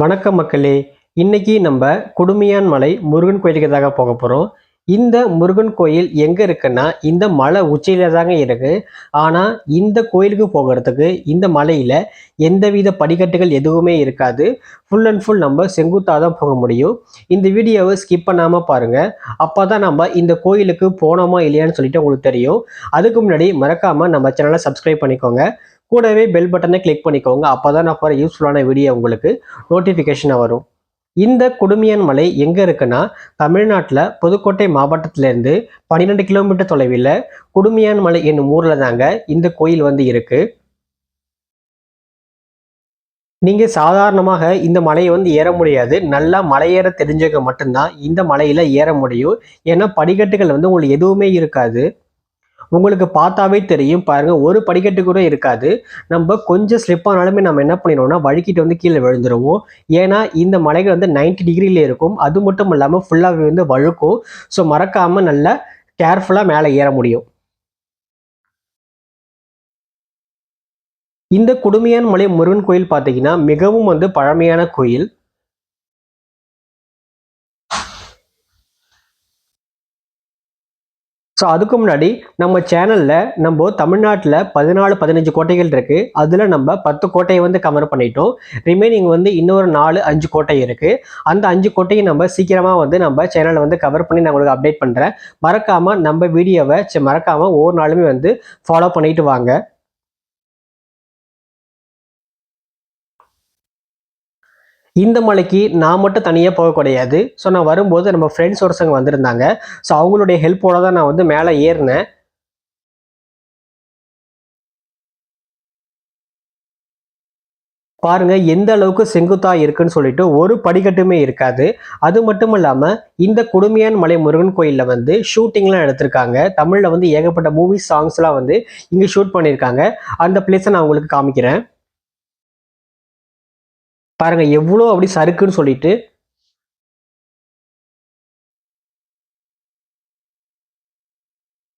வணக்கம் மக்களே. இன்னைக்கு நம்ம குடுமையான் மலை முருகன் கோயிலுக்கு தாங்க போக போகிறோம் இந்த முருகன் கோயில் எங்கே இருக்குன்னா இந்த மலை உச்சியில தாங்க இருக்கு. ஆனால் இந்த கோயிலுக்கு போகிறதுக்கு இந்த மலையில் எந்தவித படிக்கட்டுகள் எதுவுமே இருக்காது. ஃபுல் அண்ட் ஃபுல் நம்ம செங்குத்தாக தான் போக முடியும். இந்த வீடியோவை ஸ்கிப் பண்ணாமல் பாருங்கள் அப்போ தான் நம்ம இந்த கோயிலுக்கு போனோமா இல்லையான்னு சொல்லிட்டு உங்களுக்கு தெரியும். அதுக்கு முன்னாடி மறக்காமல் நம்ம சேனலை சப்ஸ்கிரைப் பண்ணிக்கோங்க. கூடவே பெல் பட்டனை கிளிக் பண்ணிக்கோங்க. அப்போ தான் நான் போகிற யூஸ்ஃபுல்லான வீடியோ உங்களுக்கு நோட்டிஃபிகேஷனாக வரும். இந்த குடுமியான் மலை எங்கே இருக்குன்னா தமிழ்நாட்டில் புதுக்கோட்டை மாவட்டத்திலேருந்து பன்னிரெண்டு கிலோமீட்டர் தொலைவில் குடுமியான் மலை என்னும் ஊரில் தாங்க இந்த கோயில் வந்து இருக்கு. நீங்கள் சாதாரணமாக இந்த மலையை வந்து ஏற முடியாது. நல்லா மலையேற தெரிஞ்சவங்க மட்டும்தான் இந்த மலையில் ஏற முடியும். ஏன்னா படிக்கட்டுகள் வந்து உங்களுக்கு எதுவுமே இருக்காது. உங்களுக்கு பார்த்தாவே தெரியும். பாருங்க ஒரு படிக்கட்டு கூட இருக்காது. நம்ம கொஞ்சம் ஸ்லிப் ஆனாலுமே நம்ம என்ன பண்ணிடுவோம்னா வழுக்கிட்டு வந்து கீழே விழுந்துருவோம். ஏன்னா இந்த மலைகள் வந்து நைன்டி டிகிரியிலே இருக்கும். அது மட்டும் இல்லாமல் ஃபுல்லாகவே வந்து வழுக்கும். ஸோ மறக்காம நல்லா கேர்ஃபுல்லாக மேலே ஏற முடியும். இந்த குடுமையான் மலை முருகன் கோயில் பார்த்தீங்கன்னா மிகவும் வந்து பழமையான கோயில். ஸோ அதுக்கு முன்னாடி நம்ம சேனலில் நம்ம தமிழ்நாட்டில் பதினாலு பதினஞ்சு கோட்டைகள் இருக்குது அதில் நம்ம பத்து கோட்டையை வந்து கவர் பண்ணிட்டோம். ரிமைனிங் வந்து இன்னொரு நாலு அஞ்சு கோட்டை இருக்குது அந்த அஞ்சு கோட்டையை நம்ம சீக்கிரமாக வந்து நம்ம சேனலை வந்து கவர் பண்ணி நான் உங்களுக்கு அப்டேட் பண்ணுறேன் மறக்காமல் நம்ம வீடியோவை மறக்காமல் ஒவ்வொரு நாளுமே வந்து ஃபாலோ பண்ணிட்டு வாங்க. இந்த மலைக்கு நான் மட்டும் தனியாக போக கிடையாது. ஸோ நான் வரும்போது நம்ம ஃப்ரெண்ட்ஸ் ஒருத்தவங்க வந்திருந்தாங்க. ஸோ அவங்களுடைய ஹெல்ப்போட தான் நான் வந்து மேலே ஏறினேன். பாருங்க எந்த அளவுக்கு செங்குத்தா இருக்குன்னு சொல்லிட்டு ஒரு படிக்கட்டுமே இருக்காது. அது மட்டும் இல்லாம இந்த குடுமையான் மலை முருகன் கோயில்ல வந்து ஷூட்டிங்லாம் எடுத்திருக்காங்க. தமிழ்ல வந்து ஏகப்பட்ட மூவி சாங்ஸ்லாம் வந்து இங்க ஷூட் பண்ணியிருக்காங்க. அந்த பிளேஸை நான் உங்களுக்கு காமிக்கிறேன். பாருங்க எவ்வளோ அப்படி சறுக்குன்னு சொல்லிட்டு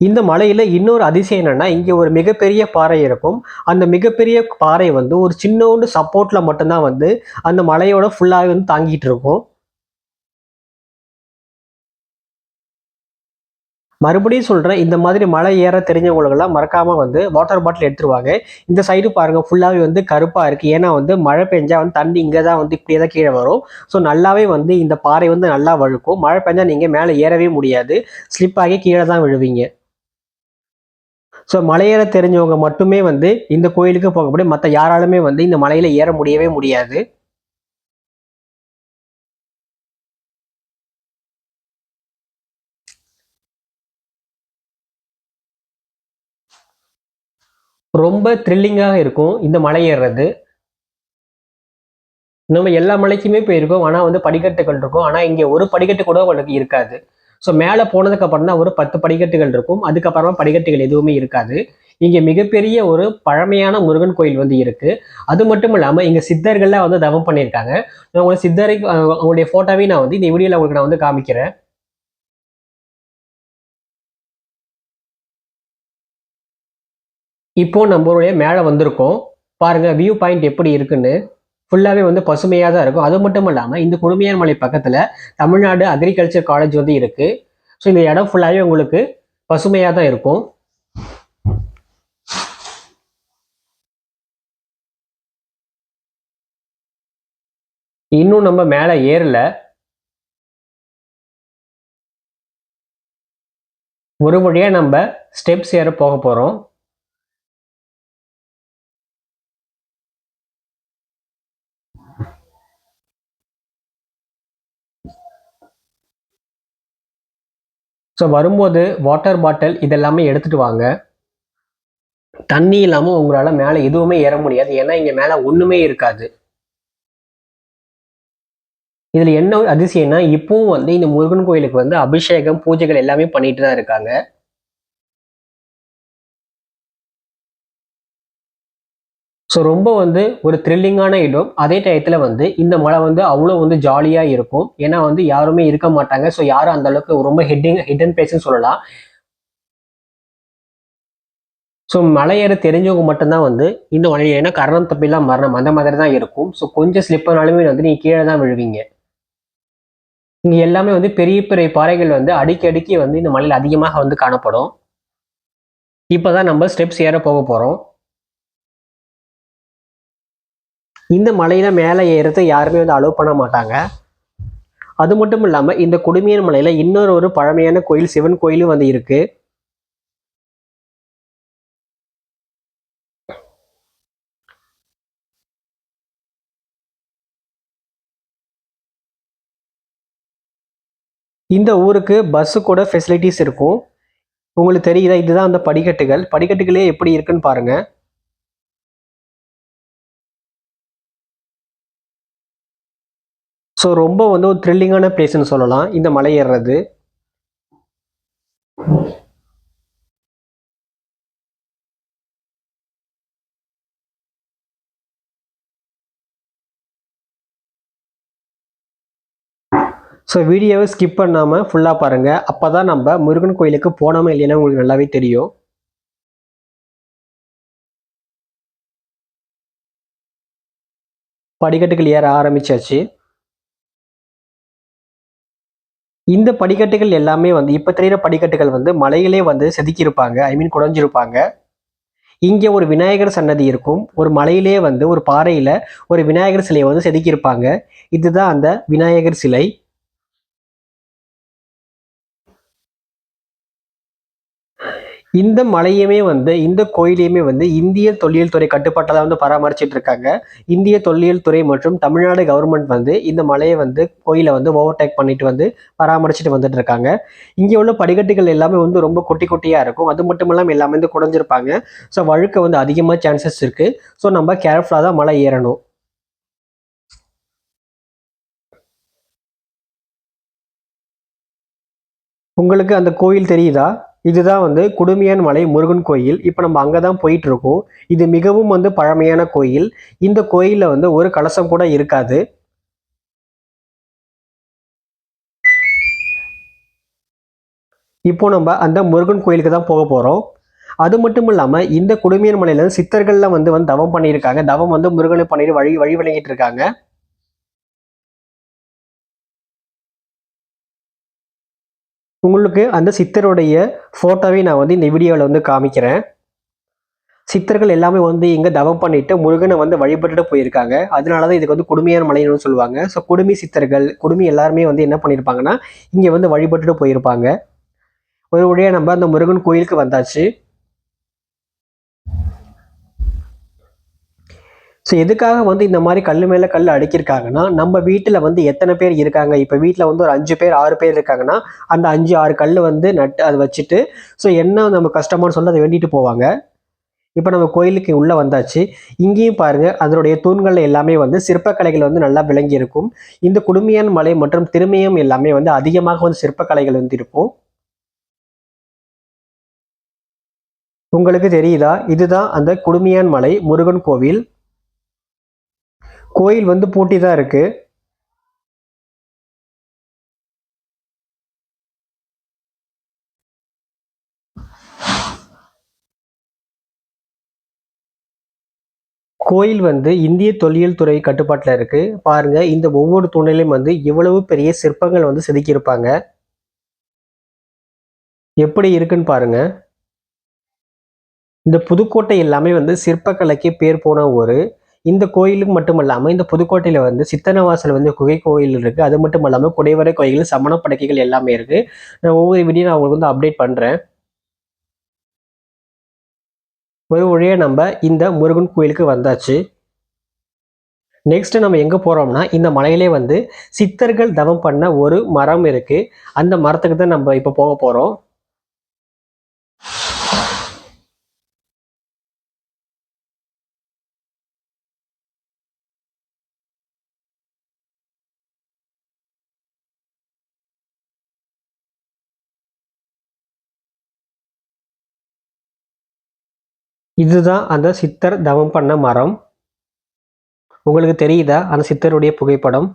இந்த மலையில இன்னொரு அதிசயம் என்னன்னா இங்க ஒரு மிகப்பெரிய பாறை இருக்கும். அந்த மிகப்பெரிய பாறை வந்து ஒரு சின்னோண்டு சப்போர்ட்ல மட்டும்தான் வந்து அந்த மலையோட ஃபுல்லாக வந்து தாங்கிட்டு இருக்கும். மறுபடியும் சொல்கிறேன் இந்த மாதிரி மலை ஏற தெரிஞ்சவங்களுக்கெல்லாம் மறக்காமல் வந்து வாட்டர் பாட்டில் எடுத்துருவாங்க. இந்த சைடு பாருங்கள் ஃபுல்லாகவே வந்து கருப்பாக இருக்குது ஏன்னா வந்து மழை பெஞ்சால் வந்து தண்ணி இங்கே தான் வந்து இப்படியே தான் கீழே வரும். ஸோ நல்லாவே வந்து இந்த பாறை வந்து நல்லா வழுக்கும். மழை பெஞ்சால் நீங்கள் மேலே ஏறவே முடியாது. ஸ்லிப் ஆகி கீழே தான் விழுவீங்க. ஸோ மலையேற தெரிஞ்சவங்க மட்டுமே வந்து இந்த கோயிலுக்கு போக முடியும் மற்ற யாராலுமே வந்து இந்த மலையில் ஏற முடியவே முடியாது. ரொம்ப த்ரில்லிங்காக இருக்கும் இந்த மலை ஏறுறது நம்ம எல்லா மலைக்குமே போயிருக்கோம். ஆனால் வந்து படிக்கட்டுகள் இருக்கும். ஆனால் இங்கே ஒரு படிக்கட்டு கூட உங்களுக்கு இருக்காது. ஸோ மேலே போனதுக்கப்புறம் தான் ஒரு பத்து படிக்கட்டுகள் இருக்கும். அதுக்கப்புறமா படிக்கட்டுகள் எதுவுமே இருக்காது. இங்கே மிகப்பெரிய ஒரு பழமையான முருகன் கோயில் வந்து இருக்குது அது மட்டும் இல்லாமல் இங்கே சித்தர்கள்லாம் வந்து தவம் பண்ணியிருக்காங்க. நான் உங்களுக்கு சித்தரை அவங்களுடைய ஃபோட்டோவையும் நான் வந்து இந்த வீடியோவில் உங்களுக்கு நான் வந்து காமிக்கிறேன். இப்போ நம்மளுடைய மேலே வந்திருக்கோம். பாருங்கள் வியூ பாயிண்ட் எப்படி இருக்குன்னு. ஃபுல்லாகவே வந்து பசுமையாக தான் இருக்கும். அது மட்டும் இல்லாமல் இந்த குடுமையான் மலை பக்கத்தில் தமிழ்நாடு அக்ரிகல்ச்சர் காலேஜ் வந்து இருக்குது ஸோ இந்த இடம் ஃபுல்லாகவே உங்களுக்கு பசுமையாக தான் இருக்கும். இன்னும் நம்ம மேலே ஏறல. ஒரு வழியாக நம்ம ஸ்டெப்ஸ் ஏற போக போகிறோம் ஸோ வரும்போது வாட்டர் பாட்டில் இதெல்லாமே எடுத்துகிட்டு வாங்க. தண்ணி இல்லாமல் உங்களால் மேலே எதுவுமே ஏற முடியாது. ஏன்னா இங்கே மேலே ஒன்றுமே இருக்காது. இதில் என்ன ஒரு அதிசயம்னா இப்போவும் வந்து இந்த முருகன் கோயிலுக்கு வந்து அபிஷேகம் பூஜைகள் எல்லாமே பண்ணிட்டு தான் இருக்காங்க. ஸோ ரொம்ப வந்து ஒரு த்ரில்லிங்கான இடம். அதே டயத்தில் வந்து இந்த மலை வந்து அவ்வளோ வந்து ஜாலியாக இருக்கும். ஏன்னா வந்து யாருமே இருக்க மாட்டாங்க. ஸோ யாரும் அந்த அளவுக்கு ரொம்ப ஹிட்டிங் ஹிடன் பிளேஸ்ன்னு சொல்லலாம். ஸோ மலை ஏற தெரிஞ்சவங்க மட்டும்தான் வந்து இந்த மலையில் ஏன்னா கரணம் தப்பிலாம் மரணம் அந்த மாதிரி தான் இருக்கும். ஸோ கொஞ்சம் ஸ்லிப் ஆனாலுமே வந்து நீங்கள் கீழே தான் விழுவீங்க. இங்கே எல்லாமே வந்து பெரிய பெரிய பாறைகள் வந்து அடிக்கடிக்கு வந்து இந்த மலையில் அதிகமாக வந்து காணப்படும். இப்போ தான் நம்ம ஸ்டெப்ஸ் ஏற போக போகிறோம் இந்த மலையில் மேலே ஏறத யாருமே வந்து அலோவ் பண்ண மாட்டாங்க. அது மட்டும் இல்லாமல் இந்த குடுமியன் மலையில் இன்னொரு ஒரு பழமையான கோயில் சிவன் கோயிலும் வந்து இருக்குது இந்த ஊருக்கு பஸ்ஸு கூட ஃபெசிலிட்டிஸ் இருக்கும். உங்களுக்கு தெரியுதா? இதுதான் அந்த படிக்கட்டுகள். படிக்கட்டுகளே எப்படி இருக்குன்னு பாருங்கள் ஸோ ரொம்ப வந்து ஒரு த்ரில்லிங்கான பிளேஸ்னு சொல்லலாம். இந்த மலை ஏறுறது ஸோ வீடியோவை ஸ்கிப் பண்ணாமல் ஃபுல்லாக பாருங்கள் அப்போ தான் நம்ம முருகன் கோயிலுக்கு போனோமா இல்லைன்னா உங்களுக்கு நல்லாவே தெரியும். படிக்கட்டுகள் ஏற ஆரம்பிச்சாச்சு. இந்த படிக்கட்டுகள் எல்லாமே வந்து இப்போ தெரிகிற படிக்கட்டுகள் வந்து மலையிலே வந்து செதுக்கியிருப்பாங்க. ஐ மீன் குடஞ்சிருப்பாங்க. இங்கே ஒரு விநாயகர் சன்னதி இருக்கும். ஒரு மலையிலே வந்து ஒரு பாறையில் ஒரு விநாயகர் சிலையை வந்து செதுக்கியிருப்பாங்க. இதுதான் அந்த விநாயகர் சிலை. இந்த மலையுமே வந்து இந்த கோயிலையுமே வந்து இந்திய தொல்லியல் துறை கட்டுப்பாட்டாக தான் வந்து பராமரிச்சிட்டு இருக்காங்க. இந்திய தொல்லியல் துறை மற்றும் தமிழ்நாடு கவர்மெண்ட் வந்து இந்த மலையை வந்து கோயிலை வந்து ஓவர்டேக் பண்ணிட்டு வந்து பராமரிச்சுட்டு வந்துட்டு இருக்காங்க. இங்கே உள்ள படிக்கட்டுகள் எல்லாமே வந்து ரொம்ப குட்டி குட்டியாக இருக்கும். அது மட்டும் இல்லாமல் எல்லாமே வந்து குறைஞ்சிருப்பாங்க ஸோ வழுக்க வந்து அதிகமாக சான்சஸ் இருக்குது ஸோ நம்ம கேர்ஃபுல்லாக தான் மலை ஏறணும். உங்களுக்கு அந்த கோயில் தெரியுதா? இதுதான் வந்து குடுமியான் மலை முருகன் கோயில். இப்போ நம்ம அங்கே தான் போயிட்டு இருக்கோம் இது மிகவும் வந்து பழமையான கோயில். இந்த கோயிலில் வந்து ஒரு கலசம் கூட இருக்காது. இப்போ நம்ம அந்த முருகன் கோயிலுக்கு தான் போக போகிறோம் அது மட்டும் இல்லாமல் இந்த குடுமியன் மலையில சித்தர்கள்லாம் வந்து வந்து தவம் பண்ணியிருக்காங்க. தவம் வந்து முருகனை பண்ணிட்டு வழி வழி வழங்கிட்டு இருக்காங்க. உங்களுக்கு அந்த சித்தருடைய ஃபோட்டோவை நான் வந்து இந்த வீடியோவில் வந்து காமிக்கிறேன். சித்தர்கள் எல்லாமே வந்து இங்கே தவம் பண்ணிட்டு முருகனை வந்து வழிபட்டுட்டு போயிருக்காங்க. அதனால தான் இதுக்கு வந்து குடுமையான மலைன்னு சொல்லுவாங்க. ஸோ குடுமி சித்தர்கள் குடுமி எல்லாருமே வந்து என்ன பண்ணியிருப்பாங்கன்னா இங்கே வந்து வழிபட்டுட்டு போயிருப்பாங்க. ஒரு வழியாக நம்ம அந்த முருகன் கோயிலுக்கு வந்தாச்சு. ஸோ எதுக்காக வந்து இந்த மாதிரி கல் மேலே கல் அடுக்கியிருக்காங்கன்னா நம்ம வீட்டில் வந்து எத்தனை பேர் இருக்காங்க? இப்போ வீட்டில் வந்து ஒரு அஞ்சு பேர் ஆறு பேர் இருக்காங்கன்னா அந்த அஞ்சு ஆறு கல் வந்து நட்டு அதை வச்சுட்டு ஸோ என்ன நம்ம கஷ்டமானு சொல்லி அதை வேண்டிட்டு போவாங்க. இப்போ நம்ம கோயிலுக்கு உள்ளே வந்தாச்சு. இங்கேயும் பாருங்கள் அதனுடைய தூண்கள் எல்லாமே வந்து சிற்பக்கலைகள் வந்து நல்லா விளங்கி இருக்கும். இந்த குடுமையான் மலை மற்றும் திருமயம் எல்லாமே வந்து அதிகமாக வந்து சிற்பக்கலைகள் வந்து இருக்கும். உங்களுக்கு தெரியுதா? இதுதான் அந்த குடுமையான் மலை முருகன் கோவில். கோயில் வந்து பூட்டி தான் இருக்கு. கோயில் வந்து இந்திய தொல்லியல் துறை கட்டுப்பாட்டில் இருக்கு. பாருங்க இந்த ஒவ்வொரு தூணிலையும் வந்து இவ்வளவு பெரிய சிற்பங்கள் வந்து செதுக்கியிருப்பாங்க. எப்படி இருக்குன்னு பாருங்க. இந்த புதுக்கோட்டை எல்லாமே வந்து சிற்பக்கலைக்கு பேர் போன ஒரு இந்த கோயிலுக்கு மட்டும் இல்லாமல் இந்த புதுக்கோட்டையில் வந்து சித்தனவாசல் வந்து குகை கோயில் இருக்குது அது மட்டும் இல்லாமல் குடைவரை கோயில் சமண படைக்கைகள் எல்லாமே இருக்குது நான் ஒவ்வொரு வீடியோ நான் உங்களுக்கு வந்து அப்டேட் பண்ணுறேன் ஒரு வழியாக நம்ம இந்த முருகன் கோயிலுக்கு வந்தாச்சு. நெக்ஸ்ட் நம்ம எங்கே போகிறோம்னா இந்த மலையிலே வந்து சித்தர்கள் தவம் பண்ண ஒரு மரம் இருக்குது அந்த மரத்துக்கு தான் நம்ம இப்போ போக போகிறோம் இதுதான் அந்த சித்தர் தவம் பண்ண மரம். உங்களுக்கு தெரியுதா அந்த சித்தருடைய புகைப்படம்?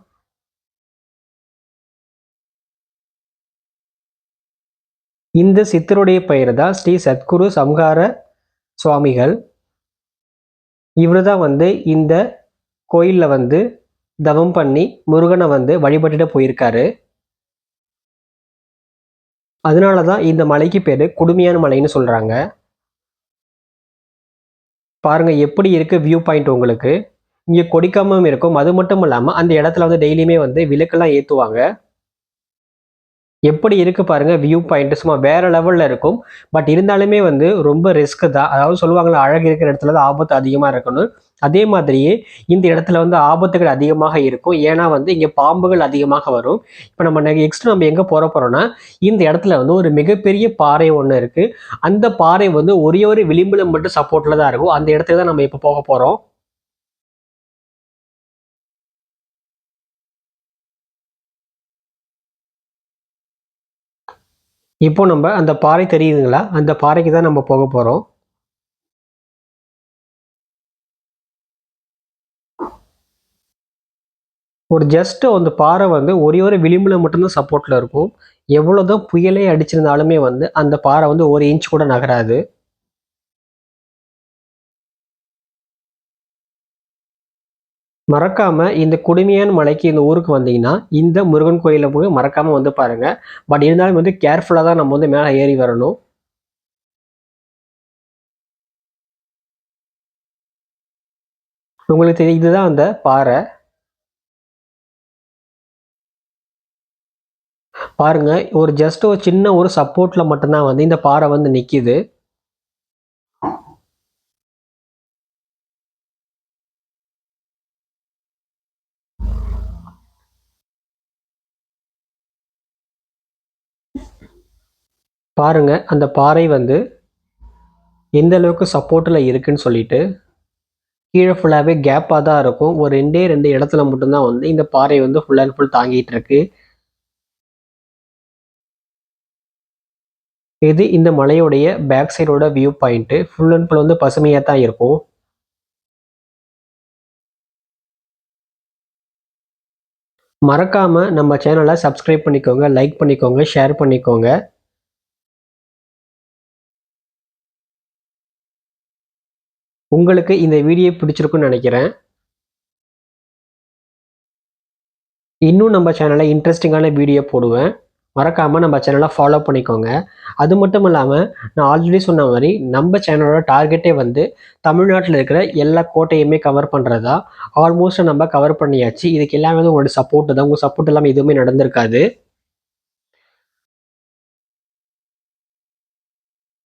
இந்த சித்தருடைய பெயர் தான் ஸ்ரீ சத்குரு சம்ஹார சுவாமிகள். இவர் தான் வந்து இந்த கோயிலில் வந்து தவம் பண்ணி முருகனை வந்து வழிபட்டுட்டு போயிருக்காரு. அதனால தான் இந்த மலைக்கு பேர் குடுமையான மலைன்னு சொல்கிறாங்க பாருங்கள் எப்படி இருக்குது வியூ பாயிண்ட் உங்களுக்கு? இங்கே கொடிக்காமம் இருக்கும். அது மட்டும் இல்லாமல் அந்த இடத்துல வந்து டெய்லியுமே வந்து விளக்கெல்லாம் ஏற்றுவாங்க எப்படி இருக்குது பாருங்கள் வியூ பாயிண்ட் சும்மா வேற லெவலில் இருக்கும். பட் இருந்தாலுமே வந்து ரொம்ப ரிஸ்க்கு தான். அதாவது சொல்லுவாங்களா அழகு இருக்கிற இடத்துல தான் ஆபத்து அதிகமாக இருக்கணும். அதே மாதிரியே இந்த இடத்துல வந்து ஆபத்துகள் அதிகமாக இருக்கும். ஏன்னா வந்து இங்கே பாம்புகள் அதிகமாக வரும். இப்போ நம்ம நெக்ஸ்ட் நம்ம எங்கே போகிற போகிறோம்னா இந்த இடத்துல வந்து ஒரு மிகப்பெரிய பாறை ஒன்று இருக்குது அந்த பாறை வந்து ஒரே ஒரு விளிம்புல மட்டும் சப்போர்ட்டில் தான் இருக்கும். அந்த இடத்துக்கு தான் நம்ம இப்போ போக போகிறோம் இப்போ நம்ம அந்த பாறை தெரியுதுங்களா? அந்த பாறைக்கு தான் நம்ம போக போகிறோம் ஒரு ஜஸ்ட் அந்த பாறை வந்து ஒரே ஒரு விளிம்பில் மட்டும்தான் சப்போர்ட்டில் இருக்கும். எவ்வளோதான் புயலே அடிச்சிருந்தாலுமே வந்து அந்த பாறை வந்து ஒரு இன்ச் கூட நகராது. மறக்காம இந்த குடுமையான மலைக்கு இந்த ஊருக்கு வந்தீங்கன்னா இந்த முருகன் கோயிலில் போய் மறக்காம வந்து பாருங்க. பட் இருந்தாலும் வந்து கேர்ஃபுல்லாக தான் நம்ம வந்து மேலே ஏறி வரணும். உங்களுக்கு தெரியும் இதுதான் அந்த பாறை. பாருங்க ஒரு ஜஸ்ட் ஒரு சின்ன ஒரு சப்போர்ட்டில் மட்டும்தான் வந்து இந்த பாறை வந்து நிக்குது. பாருங்க அந்த பாறை வந்து எந்த அளவுக்கு சப்போர்ட்டில் இருக்குன்னு சொல்லிட்டு கீழே ஃபுல்லாகவே கேப்பாக தான் இருக்கும். ஒரு ரெண்டே ரெண்டு இடத்துல மட்டும்தான் வந்து இந்த பாறை வந்து ஃபுல் அண்ட் ஃபுல் தாங்கிட்டு இருக்கு. இது இந்த மலையோடைய back சைடோட view point full and full வந்து பசுமையாக தான் இருக்கும். மறக்காமல் நம்ம சேனலை சப்ஸ்கிரைப் பண்ணிக்கோங்க லைக் பண்ணிக்கோங்க ஷேர் பண்ணிக்கோங்க. உங்களுக்கு இந்த வீடியோ பிடிச்சிருக்குன்னு நினைக்கிறேன். இன்னும் நம்ம சேனலில் இன்ட்ரெஸ்டிங்கான வீடியோ போடுவேன். மறக்காமல் நம்ம சேனலை ஃபாலோ பண்ணிக்கோங்க. அது மட்டும் இல்லாமல் நான் ஆல்ரெடி சொன்ன மாதிரி நம்ம சேனலோட டார்கெட்டே வந்து தமிழ்நாட்டில் இருக்கிற எல்லா கோட்டையுமே கவர் பண்ணுறதா ஆல்மோஸ்ட் நம்ம கவர் பண்ணியாச்சு. இதுக்கு எல்லாமே வந்து உங்களோட சப்போர்ட்டு தான். உங்கள் சப்போர்ட் இல்லாமல் எதுவுமே நடந்திருக்காது.